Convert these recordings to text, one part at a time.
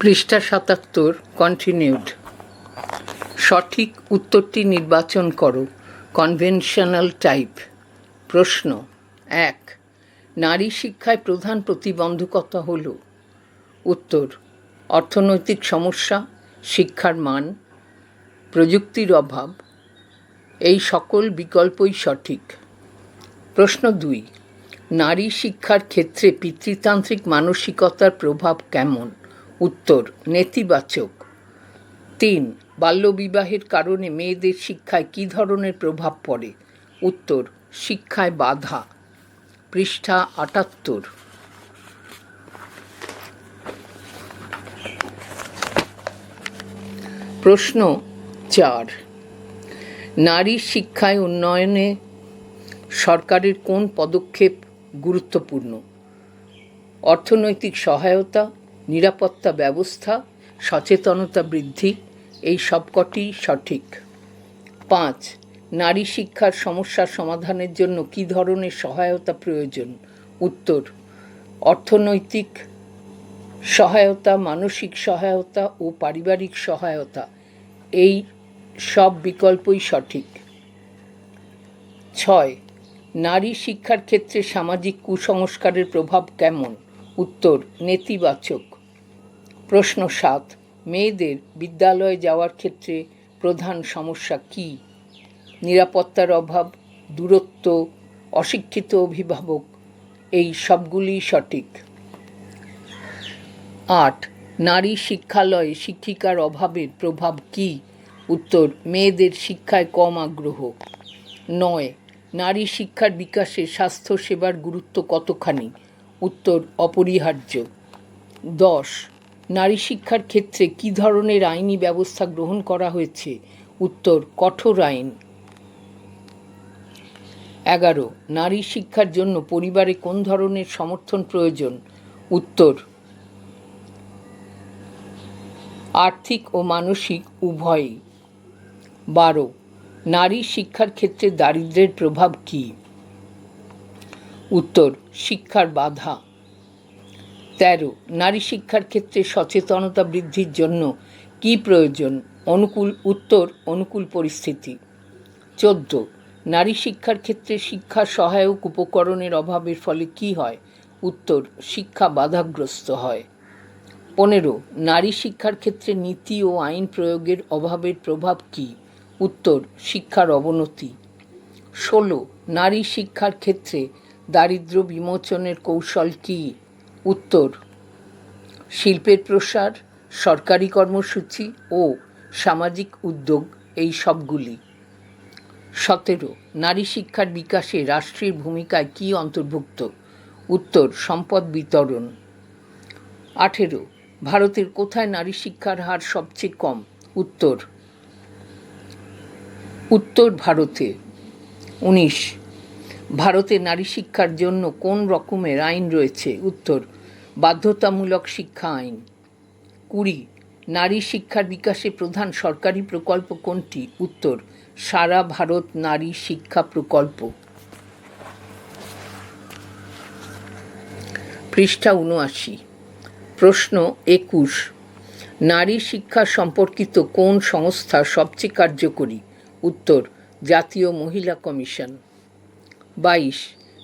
পৃষ্ঠা সাতাত্তর কন্টিনিউড সঠিক উত্তরটি নির্বাচন করো। কনভেনশনাল টাইপ প্রশ্ন, এক, নারী শিক্ষায় প্রধান প্রতিবন্ধকতা হল। উত্তর, অর্থনৈতিক সমস্যা, শিক্ষার মান, প্রযুক্তির অভাব। এই সকল বিকল্পই সঠিক। প্রশ্ন দুই, নারী শিক্ষার ক্ষেত্রে পিতৃতান্ত্রিক মানসিকতার প্রভাব কেমন? উত্তর, নেতিবাচক। তিন, বাল্যবিবাহের কারণে মেয়েদের শিক্ষায় কী ধরনের প্রভাব পড়ে? উত্তর, শিক্ষায় বাধা। পৃষ্ঠা আটাত্তর। প্রশ্ন চার, নারী শিক্ষায় উন্নয়নে সরকারের কোন পদক্ষেপ গুরুত্বপূর্ণ? অর্থনৈতিক সহায়তা নিরাপত্তা ব্যবস্থা, সচেতনতা বৃদ্ধি, এই সবকটি সঠিক। পাঁচ, নারী শিক্ষার সমস্যার সমাধানের জন্য কী ধরনের সহায়তা প্রয়োজন? উত্তর, অর্থনৈতিক সহায়তা, মানসিক সহায়তা ও পারিবারিক সহায়তা। এই সব বিকল্পই সঠিক। ছয়, নারী শিক্ষার ক্ষেত্রে সামাজিক কুসংস্কারের প্রভাব কেমন? উত্তর, নেতিবাচক। প্রশ্ন সাত মেয়েদের বিদ্যালয়ে যাওয়ার ক্ষেত্রে প্রধান সমস্যা কী? নিরাপত্তার অভাব, দূরত্ব, অশিক্ষিত অভিভাবক, এই সবগুলি সঠিক। আট, নারী শিক্ষালয়ে শিক্ষিকার অভাবের প্রভাব কী? উত্তর, মেয়েদের শিক্ষায় কম আগ্রহ। নয়, নারী শিক্ষার বিকাশে স্বাস্থ্য সেবার গুরুত্ব কতখানি? উত্তর, অপরিহার্য। দশ নারী শিক্ষার ক্ষেত্রে কী ধরনের আইনি ব্যবস্থা গ্রহণ করা হয়েছে? উত্তর, কঠোর আইন। এগারো, নারী শিক্ষার জন্য পরিবারে কোন ধরনের সমর্থন প্রয়োজন? উত্তর, আর্থিক ও মানসিক উভয়ই বারো, নারী শিক্ষার ক্ষেত্রে দারিদ্র্যের প্রভাব কী? উত্তর, শিক্ষার বাধা। তেরো, নারী শিক্ষার ক্ষেত্রে সচেতনতা বৃদ্ধির জন্য কি প্রয়োজন? অনুকূল উত্তর, অনুকূল পরিস্থিতি। চোদ্দ, নারী শিক্ষার ক্ষেত্রে শিক্ষা সহায়ক উপকরণের অভাবের ফলে কি হয়? উত্তর, শিক্ষা বাধাগ্রস্ত হয়। পনেরো, নারী শিক্ষার ক্ষেত্রে নীতি ও আইন প্রয়োগের অভাবের প্রভাব কী? উত্তর, শিক্ষার অবনতি। ষোলো, নারী শিক্ষার ক্ষেত্রে দারিদ্র বিমোচনের কৌশল কী? উত্তর, শিল্পের প্রসার, সরকারি কর্মসূচি ও সামাজিক উদ্যোগ, এই সবগুলি। সতেরো, নারী শিক্ষার বিকাশে রাষ্ট্রের ভূমিকায় কী অন্তর্ভুক্ত? উত্তর, সম্পদ বিতরণ। আঠেরো, ভারতের কোথায় নারী শিক্ষার হার সবচেয়ে কম? উত্তর উত্তর ভারতে। উনিশ, ভারতে নারী শিক্ষার জন্য কোন রকমের আইন রয়েছে? উত্তর বাধ্যতামূলক শিক্ষা আইন। কুড়ি, নারী শিক্ষার বিকাশে প্রধান সরকারি প্রকল্প কোনটি? উত্তর, সারা ভারত নারী শিক্ষা প্রকল্প। পৃষ্ঠা উনআশি প্রশ্ন একুশ, নারী শিক্ষা সম্পর্কিত কোন সংস্থা সবচেয়ে কার্যকরী? উত্তর, জাতীয় মহিলা কমিশন। বাইশ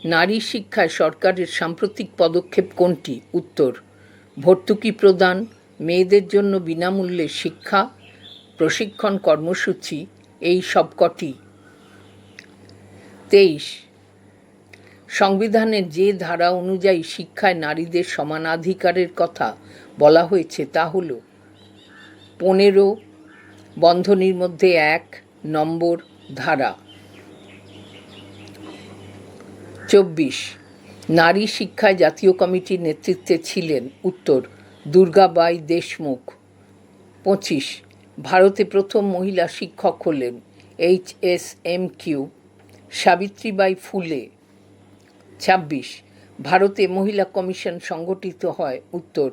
নারী শিক্ষায় সরকারের সাম্প্রতিক পদক্ষেপ কোনটি? উত্তর, ভর্তুকি প্রদান, মেয়েদের জন্য বিনামূল্যে শিক্ষা, প্রশিক্ষণ কর্মসূচি, এই সবকটি তেইশ, সংবিধানের যে ধারা অনুযায়ী শিক্ষায় নারীদের সমানাধিকারের কথা বলা হয়েছে তা হল পনেরো, বন্ধনীর মধ্যে এক, নম্বর ধারা। চব্বিশ। নারী শিক্ষায় জাতীয় কমিটির নেতৃত্বে ছিলেন উত্তর দুর্গাবাই দেশমুখ। পঁচিশ। ভারতে প্রথম মহিলা শিক্ষক হলেন H S M Q. Savitribai Phule. ছাব্বিশ। ভারতে মহিলা কমিশন সংগঠিত হয় উত্তর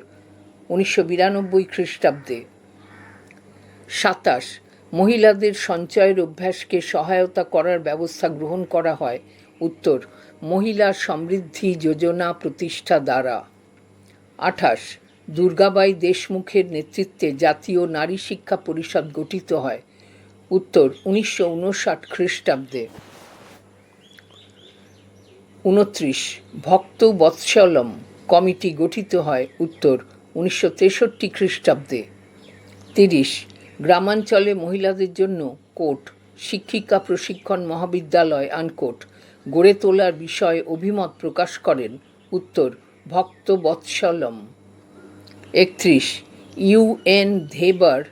উনিশশো বিরানব্বই খ্রিস্টাব্দে। সাতাশ। মহিলাদের সঞ্চয়ের অভ্যাসকে সহায়তা করার ব্যবস্থা গ্রহণ করা হয় উত্তর, মহিলা সমৃদ্ধি যোজনা প্রতিষ্ঠা দ্বারা। আঠাশ, দুর্গাবাই দেশমুখের নেতৃত্বে জাতীয় নারী শিক্ষা পরিষদ গঠিত হয়। উত্তর, উনিশশো উনষাট খ্রিস্টাব্দে। উনত্রিশ, ভক্ত বৎসলম কমিটি গঠিত হয় উত্তর, উনিশশো তেষট্টি খ্রিস্টাব্দে। তিরিশ, গ্রামাঞ্চলে মহিলাদের জন্য কোট শিক্ষিকা প্রশিক্ষণ মহাবিদ্যালয় আনকোট। গড়ে তোলার বিষয়ে অভিমত প্রকাশ করেন উত্তর ভক্ত বৎসলম একত্রিশ ইউএন ধেবার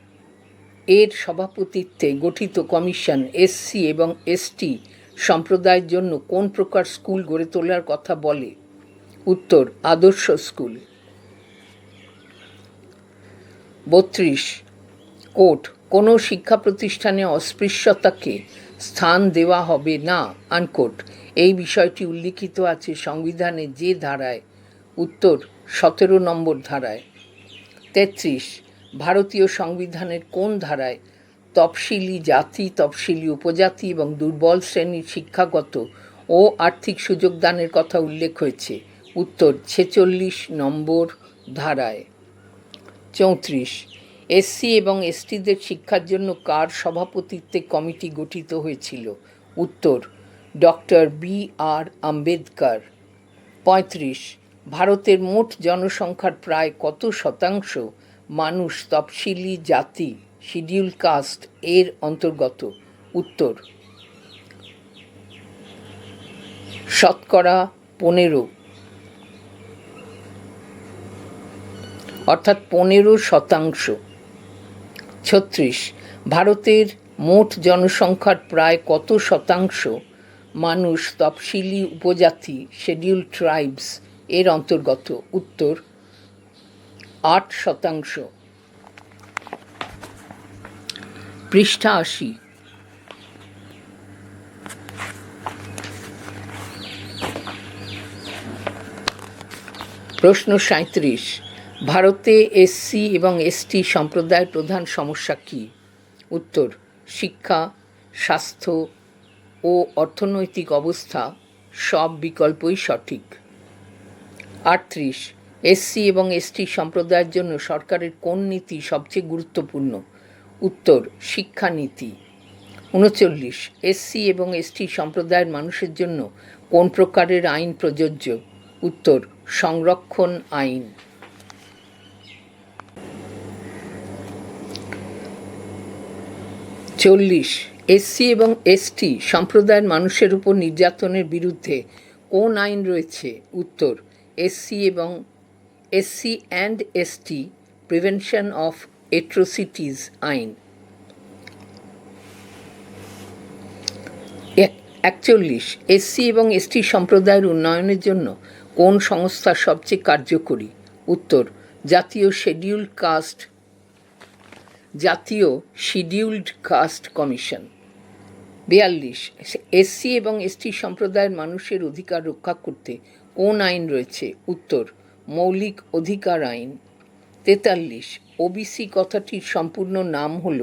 এর সভাপতিত্বে গঠিত কমিশন এসসি এবং এসটি সম্প্রদায়ের জন্য কোন প্রকার স্কুল গড়ে তোলার কথা বলে? উত্তর, আদর্শ স্কুল। বত্রিশ কোট কোনো শিক্ষা প্রতিষ্ঠানে অস্পৃশ্যতাকে স্থান দেওয়া হবে না আনকোট এই বিষয়টি উল্লিখিত আছে সংবিধানে যে ধারায়, উত্তর সতেরো নম্বর ধারায়। তেত্রিশ, ভারতীয় সংবিধানের কোন ধারায় তফসিলি জাতি, তফসিলি উপজাতি এবং দুর্বল শ্রেণির শিক্ষাগত ও আর্থিক সুযোগ দানের কথা উল্লেখ হয়েছে। উত্তর ছেচল্লিশ নম্বর ধারায়। চৌত্রিশ, এসসি এবং এসটিদের শিক্ষার জন্য কার সভাপতিত্বে কমিটি গঠিত হয়েছিল? উত্তর ডক্টর বি আর আম্বেদকর। পঁয়ত্রিশ, ভারতের মোট জনসংখ্যার প্রায় কত শতাংশ মানুষ তফসিলি জাতি? শিডিউল কাস্ট এর অন্তর্গত। উত্তর, শতকরা পনেরো। অর্থাৎ পনেরো শতাংশ। ছত্রিশ, ভারতের মোট জনসংখ্যার প্রায় কত শতাংশ মানুষ তফসিলি উপজাতি শেডিউল ট্রাইবস এর অন্তর্গত। উত্তর, আট শতাংশ। পৃষ্ঠা আশি। প্রশ্ন সাঁত্রিশ ভারতে এসসি এবং এসটি সম্প্রদায়ের প্রধান সমস্যা কী? উত্তর, শিক্ষা, স্বাস্থ্য ও অর্থনৈতিক অবস্থা সব বিকল্পই সঠিক। আটত্রিশ, এসসি এবং এসটি সম্প্রদায়ের জন্য সরকারের কোন নীতি সবচেয়ে গুরুত্বপূর্ণ? উত্তর, শিক্ষানীতি। উনচল্লিশ, এসসি এবং এসটি সম্প্রদায়ের মানুষের জন্য কোন প্রকারের আইন প্রযোজ্য? উত্তর, সংরক্ষণ আইন। চল্লিশ এসসি এবং এসটি সম্প্রদায়ের মানুষের উপর নির্যাতনের বিরুদ্ধে কোন আইন রয়েছে? উত্তর, এসসি এবং SC and ST prevention of atrocities আইন। একচল্লিশ, এসসি এবং এসটি সম্প্রদায়ের উন্নয়নের জন্য কোন সংস্থা সবচেয়ে কার্যকরী? উত্তর, জাতীয় শেডিউল কাস্ট জাতীয় শিডিউলড কাস্ট কমিশন বিয়াল্লিশ, এসসি এবং এসটি সম্প্রদায়ের মানুষের অধিকার রক্ষা করতে কোন আইন রয়েছে? উত্তর, মৌলিক অধিকার আইন। তেতাল্লিশ, ওবিসি কথাটির সম্পূর্ণ নাম হল,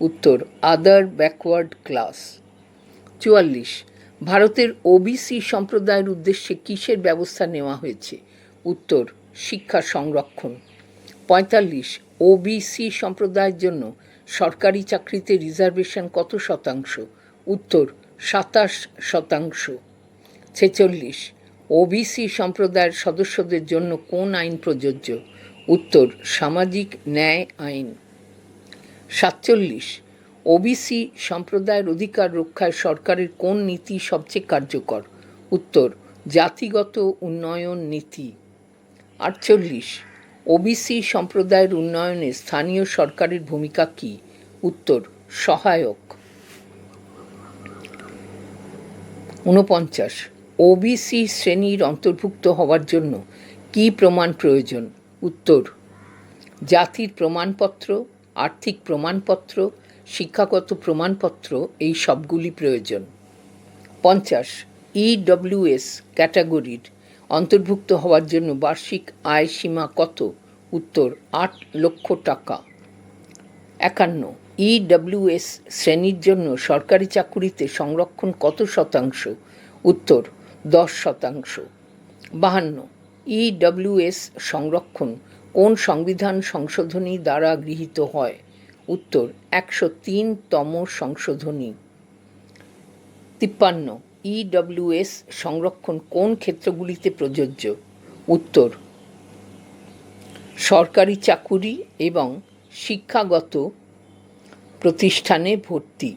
উত্তর, আদার ব্যাকওয়ার্ড ক্লাস। চুয়াল্লিশ, ভারতের ওবিসি সম্প্রদায়ের উদ্দেশ্যে কিসের ব্যবস্থা নেওয়া হয়েছে? উত্তর, শিক্ষা সংরক্ষণ। পঁয়তাল্লিশ, ওবিসি সম্প্রদায়ের জন্য সরকারি চাকরিতে রিজার্ভেশন কত শতাংশ? উত্তর সাতাশ শতাংশ। ছেচল্লিশ ওবিসি সম্প্রদায়ের সদস্যদের জন্য কোন আইন প্রযোজ্য? উত্তর, সামাজিক ন্যায় আইন। সাতচল্লিশ ওবিসি সম্প্রদায়ের অধিকার রক্ষায় সরকারের কোন নীতি সবচেয়ে কার্যকর? উত্তর, জাতিগত উন্নয়ন নীতি। আটচল্লিশ ওবিসি সম্প্রদায়ের উন্নয়নে স্থানীয় সরকারের ভূমিকা কী? উত্তর, সহায়ক। ঊনপঞ্চাশ। ওবিসি শ্রেণির অন্তর্ভুক্ত হওয়ার জন্য কি প্রমাণ প্রয়োজন? উত্তর, জাতির প্রমাণপত্র, আর্থিক প্রমাণপত্র, শিক্ষাগত প্রমাণপত্র, এই সবগুলি প্রয়োজন। পঞ্চাশ ইডব্লিউএস ক্যাটাগরির অন্তর্ভুক্ত হওয়ার জন্য বার্ষিক আয় সীমা কত? উত্তর, আট লক্ষ টাকা। একান্ন ইডব্লিউএস শ্রেণির জন্য সরকারি চাকুরিতে সংরক্ষণ কত শতাংশ? উত্তর, দশ শতাংশ। বাহান্ন ইডব্লিউএস সংরক্ষণ কোন সংবিধান সংশোধনী দ্বারা গৃহীত হয়? উত্তর, একশো তিনতম সংশোধনী। তিপ্পান্ন ইডব্লিউএস সংরক্ষণ কোন ক্ষেত্রগুলিতে প্রযোজ্য? উত্তর, সরকারি চাকুরি এবং শিক্ষাগত প্রতিষ্ঠানে ভর্তি।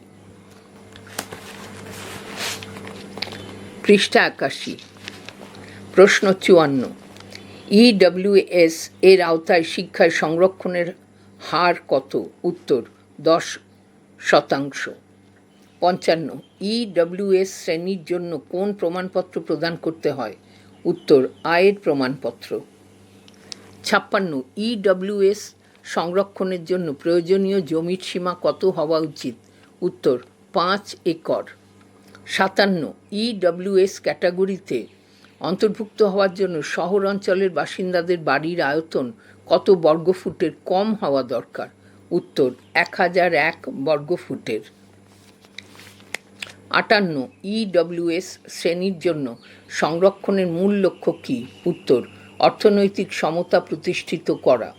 পৃষ্ঠা একাশি। প্রশ্ন চুয়ান্ন। ইডব্লিউএস এর আওতায় শিক্ষায় সংরক্ষণের হার কত? উত্তর, দশ শতাংশ। পঞ্চান্ন। ইডব্লিউএস শ্রেণির জন্য কোন প্রমাণপত্র প্রদান করতে হয়? উত্তর, আয়ের প্রমাণপত্র। ছাপ্পান্ন। ইডব্লিউএস সংরক্ষণের জন্য প্রয়োজনীয় জমির সীমা কত হওয়া উচিত? উত্তর, পাঁচ একর। সাতান্ন ইডব্লিউএস ক্যাটাগরিতে অন্তর্ভুক্ত হওয়ার জন্য শহর অঞ্চলের বাসিন্দাদের বাড়ির আয়তন কত বর্গফুটের কম হওয়া দরকার? উত্তর, এক হাজার এক বর্গফুটের। আটান্ন ইডব্লিউএস শ্রেণির জন্য সংরক্ষণের মূল লক্ষ্য কী? উত্তর, অর্থনৈতিক সমতা প্রতিষ্ঠিত করা।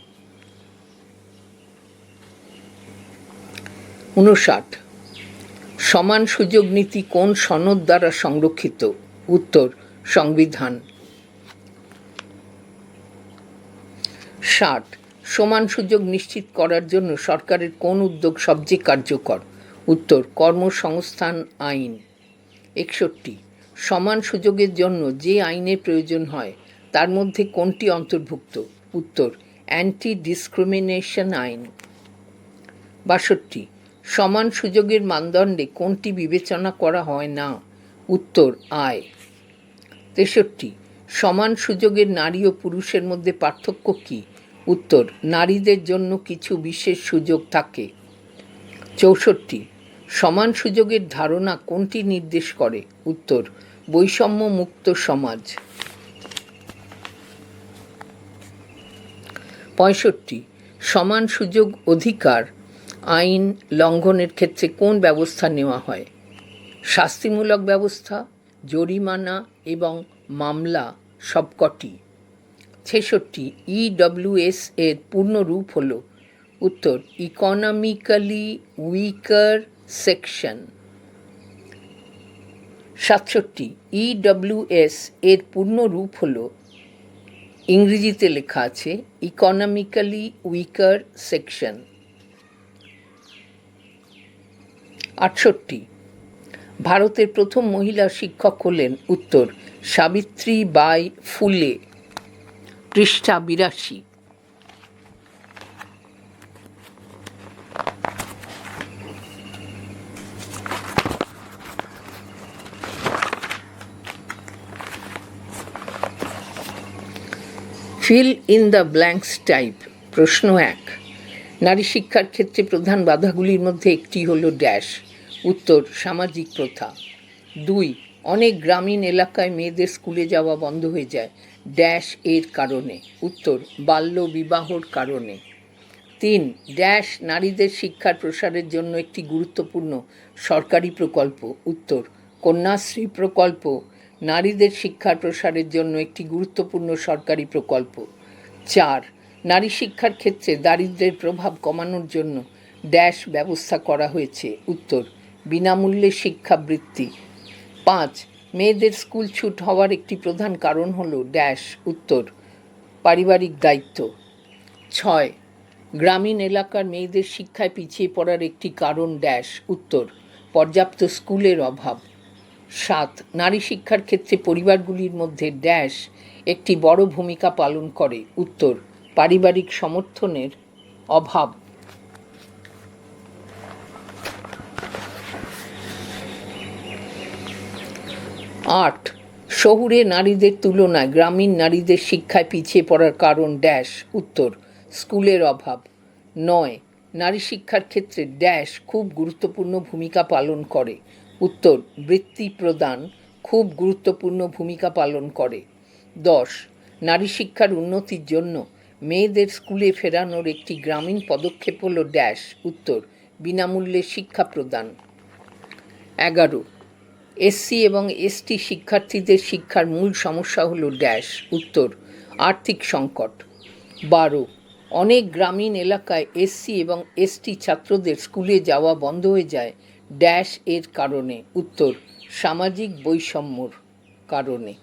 উনষাট সমান সুযোগ নীতি কোন সনদ দ্বারা সংরক্ষিত? উত্তর, সংবিধান। ষাট। সমান সুযোগ নিশ্চিত করার জন্য সরকারের কোন উদ্যোগ সবচেয়ে কার্যকর? উত্তর, কর্মসংস্থান আইন। একষট্টি। সমান সুযোগের জন্য যে আইনের প্রয়োজন হয়, তার মধ্যে কোনটি অন্তর্ভুক্ত? উত্তর, অ্যান্টি ডিসক্রিমিনেশন আইন। বাষট্টি। সমান সুযোগের মানদণ্ডে কোনটি বিবেচনা করা হয় না? উত্তর, আয়। তেষট্টি, সমান সুযোগের নারী ও পুরুষের মধ্যে পার্থক্য কী? উত্তর, নারীদের জন্য কিছু বিশেষ সুযোগ থাকে। চৌষট্টি, সমান সুযোগের ধারণা কোনটি নির্দেশ করে? উত্তর বৈষম্য মুক্ত সমাজ। পঁয়ষট্টি, সমান সুযোগ অধিকার আইন লঙ্ঘনের ক্ষেত্রে কোন ব্যবস্থা নেওয়া হয়? শাস্তিমূলক ব্যবস্থা, জরিমানা এবং মামলা সবকটি। ছেষট্টি ইডব্লিউএস এর পূর্ণ রূপ হল উত্তর ইকোনমিক্যালি উইকার সেকশন সাতষট্টি ইডব্লিউএস এর পূর্ণ রূপ হল, ইংরেজিতে লেখা আছে ইকোনমিক্যালি উইকার সেকশন আটষট্টি। ভারতের প্রথম মহিলা শিক্ষক হলেন উত্তর সাবিত্রী বাই ফুলে। পৃষ্ঠা বিরাশি। Fill in the blanks type প্রশ্ন এক। নারী শিক্ষার ক্ষেত্রে প্রধান বাধাগুলির মধ্যে একটি হলো ড্যাশ। উত্তর, সামাজিক প্রথা। দুই, অনেক গ্রামীণ এলাকায় মেয়েদের স্কুলে যাওয়া বন্ধ হয়ে যায় ড্যাশ এর কারণে। উত্তর, বাল্য বিবাহর কারণে। তিন, ড্যাশ নারীদের শিক্ষার প্রসারের জন্য একটি গুরুত্বপূর্ণ সরকারি প্রকল্প। উত্তর, কন্যাশ্রী প্রকল্প। নারীদের শিক্ষার প্রসারের জন্য একটি গুরুত্বপূর্ণ সরকারি প্রকল্প। চার নারী শিক্ষার ক্ষেত্রে দারিদ্রের প্রভাব কমানোর জন্য ড্যাশ ব্যবস্থা করা হয়েছে। উত্তর, বিনামূল্যে শিক্ষাবৃত্তি। পাঁচ, মেয়েদের স্কুল ছুট হওয়ার একটি প্রধান কারণ হলো ড্যাশ। উত্তর, পারিবারিক দায়িত্ব। ছয়, গ্রামীণ এলাকার মেয়েদের শিক্ষায় পিছিয়ে পড়ার একটি কারণ ড্যাশ। উত্তর, পর্যাপ্ত স্কুলের অভাব। সাত, নারী শিক্ষার ক্ষেত্রে পরিবারগুলির মধ্যে ড্যাশ একটি বড় ভূমিকা পালন করে। উত্তর পারিবারিক সমর্থনের অভাব। আট, শহুরে নারীদের তুলনায় গ্রামীণ নারীদের শিক্ষায় পিছিয়ে পড়ার কারণ ড্যাশ, উত্তর, স্কুলের অভাব। নয়, নারী শিক্ষার ক্ষেত্রে ড্যাশ খুব গুরুত্বপূর্ণ ভূমিকা পালন করে। উত্তর, বৃত্তি প্রদান খুব গুরুত্বপূর্ণ ভূমিকা পালন করে। দশ, নারী শিক্ষার উন্নতির জন্য মেয়েদের স্কুলে ফেরানোর একটি গ্রামীণ পদক্ষেপ হল ড্যাশ, উত্তর, বিনামূল্যে শিক্ষা প্রদান। এগারো, এসসি এবং এসটি শিক্ষার্থীদের শিক্ষার মূল সমস্যা হল ড্যাশ, উত্তর, আর্থিক সংকট। বারো, অনেক গ্রামীণ এলাকায় এসসি এবং এসটি ছাত্রদের স্কুলে যাওয়া বন্ধ হয়ে যায় ড্যাশ এর কারণে, উত্তর, সামাজিক বৈষম্যর কারণে।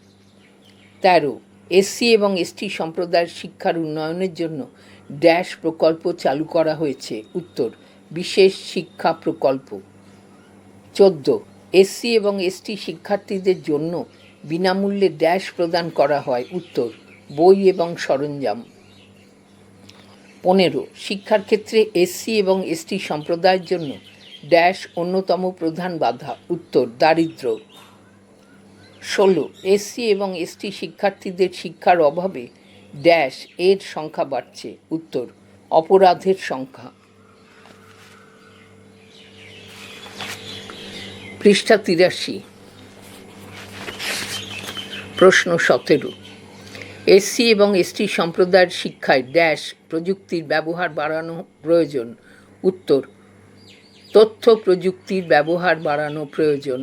তেরো এসসি এবং এসটি সম্প্রদায়ের শিক্ষার উন্নয়নের জন্য ড্যাশ প্রকল্প চালু করা হয়েছে। উত্তর, বিশেষ শিক্ষা প্রকল্প। চোদ্দ, এসসি এবং এসটি শিক্ষার্থীদের জন্য বিনামূল্যে ড্যাশ প্রদান করা হয়। উত্তর, বই এবং সরঞ্জাম। পনেরো, শিক্ষার ক্ষেত্রে এসসি এবং এসটি সম্প্রদায়ের জন্য ড্যাশ অন্যতম প্রধান বাধা। উত্তর দারিদ্র ষোলো, এসসি এবং এসটি শিক্ষার্থীদের শিক্ষার অভাবে ড্যাশ এর সংখ্যা বাড়ছে। উত্তর, অপরাধের সংখ্যা। পৃষ্ঠা তিরাশি। প্রশ্ন সতেরো, এসসি এবং এসটি সম্প্রদায়ের শিক্ষায় ড্যাশ প্রযুক্তির ব্যবহার বাড়ানো প্রয়োজন। উত্তর, তথ্য প্রযুক্তির ব্যবহার বাড়ানো প্রয়োজন।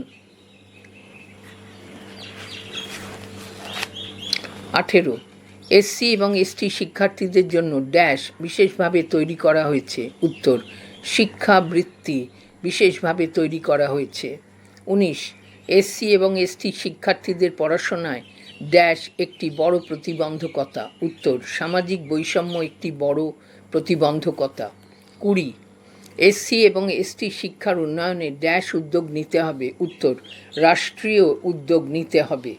আঠেরো। এসসি এবং এসটি শিক্ষার্থীদের জন্য ড্যাশ বিশেষভাবে তৈরি করা হয়েছে। উত্তর, শিক্ষাবৃত্তি বিশেষভাবে তৈরি করা হয়েছে। উনিশ, এসসি এবং এসটি শিক্ষার্থীদের পড়াশোনায় ড্যাশ একটি বড় প্রতিবন্ধকতা। উত্তর, সামাজিক বৈষম্য একটি বড় প্রতিবন্ধকতা। কুড়ি, এসসি এবং এসটি শিক্ষার উন্নয়নে ড্যাশ উদ্যোগ নিতে হবে। উত্তর, রাষ্ট্রীয় উদ্যোগ নিতে হবে।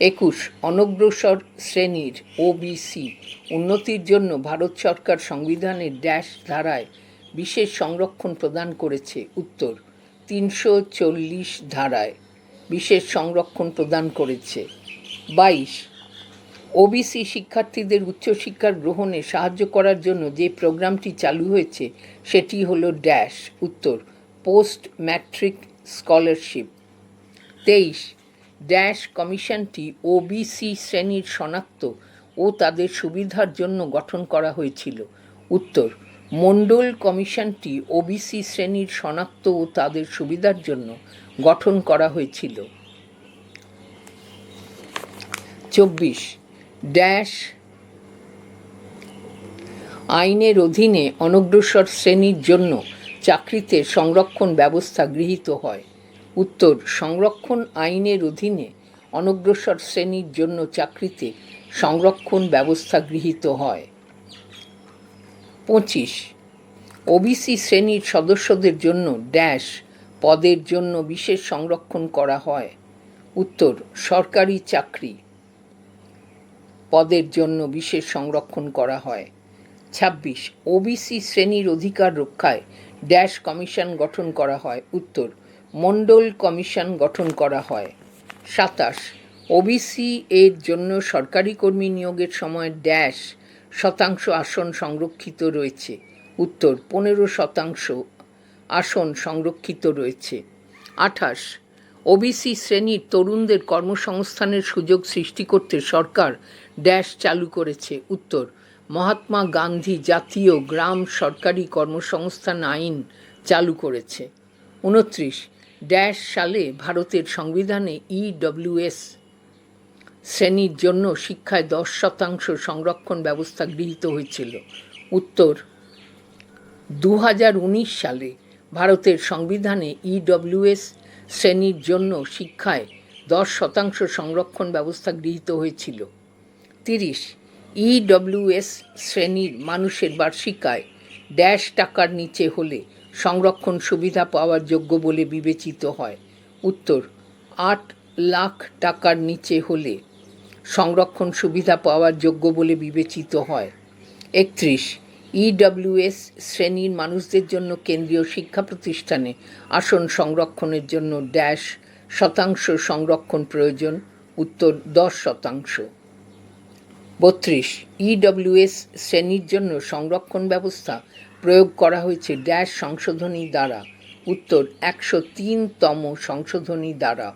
একুশ, অনগ্রসর শ্রেণির ওবিসি উন্নতির জন্য ভারত সরকার সংবিধানের ড্যাশ ধারায় বিশেষ সংরক্ষণ প্রদান করেছে। উত্তর, তিনশো চল্লিশ ধারায় বিশেষ সংরক্ষণ প্রদান করেছে। বাইশ ওবিসি শিক্ষার্থীদের উচ্চশিক্ষার গ্রহণে সাহায্য করার জন্য যে প্রোগ্রামটি চালু হয়েছে, সেটি হলো ড্যাশ উত্তর, পোস্ট ম্যাট্রিক স্কলারশিপ। তেইশ ড্যাশ কমিশনটি ওবিসি শ্রেণির শনাক্ত ও তাদের সুবিধার জন্য গঠন করা হয়েছিল। উত্তর মণ্ডল কমিশনটি ওবিসি শ্রেণির শনাক্ত ও তাদের সুবিধার জন্য গঠন করা হয়েছিল। চব্বিশ, ড্যাশ আইনের অধীনে অনগ্রসর শ্রেণির জন্য চাকরিতে সংরক্ষণ ব্যবস্থা গৃহীত হয়। উত্তর, সংরক্ষণ আইনের অধীনে অনগ্রসর শ্রেণির জন্য চাকরিতে সংরক্ষণ ব্যবস্থা গৃহীত হয়। পঁচিশ ওবিসি শ্রেণির সদস্যদের জন্য ড্যাশ পদের জন্য বিশেষ সংরক্ষণ করা হয়। উত্তর, সরকারি চাকরি পদের জন্য বিশেষ সংরক্ষণ করা হয়। ছাব্বিশ ওবিসি শ্রেণির অধিকার রক্ষায় ড্যাশ কমিশন গঠন করা হয়। উত্তর মণ্ডল কমিশন গঠন করা হয়। সাতাশ ওবিসি এর জন্য সরকারি কর্মী নিয়োগের সময় ড্যাশ শতাংশ আসন সংরক্ষিত রয়েছে। উত্তর, পনেরো শতাংশ আসন সংরক্ষিত রয়েছে। আঠাশ ওবিসি শ্রেণির তরুণদের কর্মসংস্থানের সুযোগ সৃষ্টি করতে সরকার ড্যাশ চালু করেছে। উত্তর, মহাত্মা গান্ধী জাতীয় গ্রাম সরকারি কর্মসংস্থান আইন চালু করেছে। উনত্রিশ ড্যাশ সালে ভারতের সংবিধানে ইডব্লিউএস শ্রেণির জন্য শিক্ষায় দশ শতাংশ সংরক্ষণ ব্যবস্থা গৃহীত হয়েছিল। উত্তর দু হাজার উনিশ সালে ভারতের সংবিধানে ইডব্লিউএস শ্রেণির জন্য শিক্ষায় দশ শতাংশ সংরক্ষণ ব্যবস্থা গৃহীত হয়েছিল। তিরিশ ইডব্লিউএস শ্রেণির মানুষের বার্ষিক আয় ড্যাশ টাকার নিচে হলে সংরক্ষণ সুবিধা পাওয়ার যোগ্য বলে বিবেচিত হয়। উত্তর, আট লাখ টাকার নিচে হলে সংরক্ষণ সুবিধা পাওয়ার যোগ্য বলে বিবেচিত হয়। একত্রিশ ইডব্লিউএস শ্রেণির মানুষদের জন্য কেন্দ্রীয় শিক্ষা প্রতিষ্ঠানে আসন সংরক্ষণের জন্য ড্যাশ শতাংশ সংরক্ষণ প্রয়োজন, উত্তর, দশ শতাংশ। বত্রিশ ইডব্লিউএস শ্রেণির জন্য সংরক্ষণ ব্যবস্থা প্রয়োগ করা হয়েছে ড্যাশ সংশোধনী দ্বারা। উত্তর একশো তিনতম সংশোধনী দ্বারা।